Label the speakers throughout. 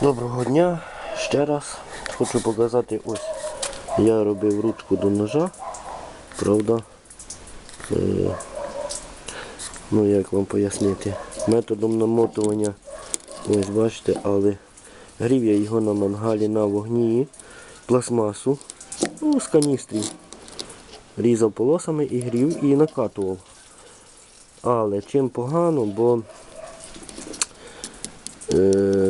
Speaker 1: Доброго дня. Ще раз хочу показати ось. Я робив ручку до ножа. Правда. Е, ну як вам пояснити. Методом намотування. Ось бачите, але грів я його на мангалі на вогні. Пластмасу. Ну, з каністрів. Різав полосами і грів і накатував. Але чим погано, бо е,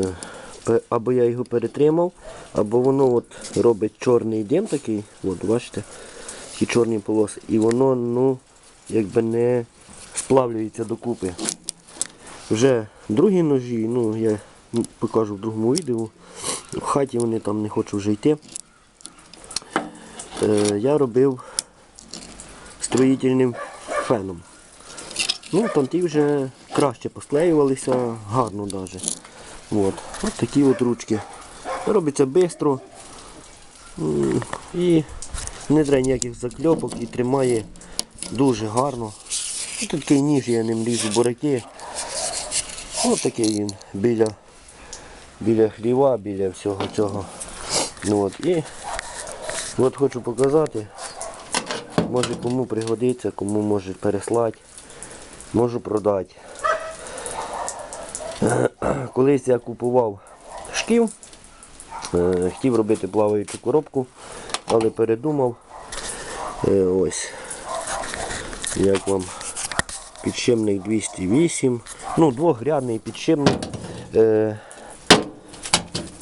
Speaker 1: або я його перетримав, або воно от робить чорний дим такий, от бачите, ті чорні полоси, і воно ну, якби не сплавлюється докупи. Вже другі ножі, ну я покажу в другому відео. В хаті вони там не хочу вже йти. Е, я робив строїтельним феном. Ну, там ті вже краще посклеювалися, гарно навіть. От. От такі от ручки. Робиться швидко. І не треба ніяких закльопок і тримає дуже гарно. Ось такий ніж я ним ріжу бураки. Ось такий він біля, біля хліва, біля всього цього. Ну, от. І от хочу показати. Може кому пригодиться, кому може переслати. Можу продати. Колись я купував шків, е, хотів робити плаваючу коробку, але передумав. Е, Ось. Як вам підшипник 208. Ну, двохрядний підшипник. Е,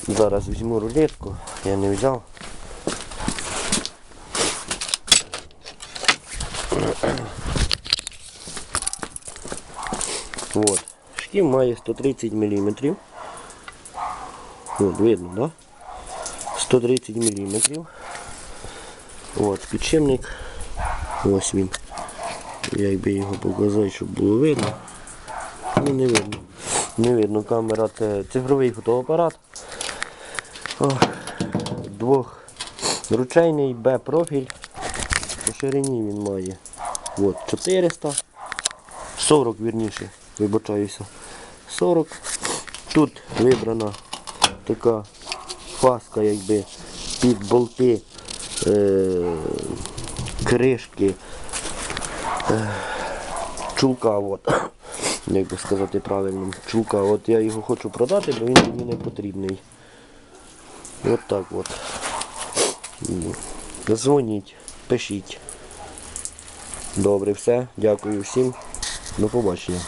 Speaker 1: Зараз візьму рулетку, я не взяв. Вот. Шків має 130 мм. От, видно, да? 130 мм. От, підшипник. Ось він. Як би його показати, щоб було видно. Ну не видно. Не видно, камера це цифровий фотоапарат. Двох ручейний Б-профіль. По ширині він має. От, 400. 40 вірніше, вибачаюся. 40. Тут вибрана така фаска якби під болти е- кришки е- чулка. От. Як би сказати правильно, чулка. От я його хочу продати, бо він мені не потрібний. От так от. Дзвоніть, пишіть. Добре, все. Дякую всім. До побачення.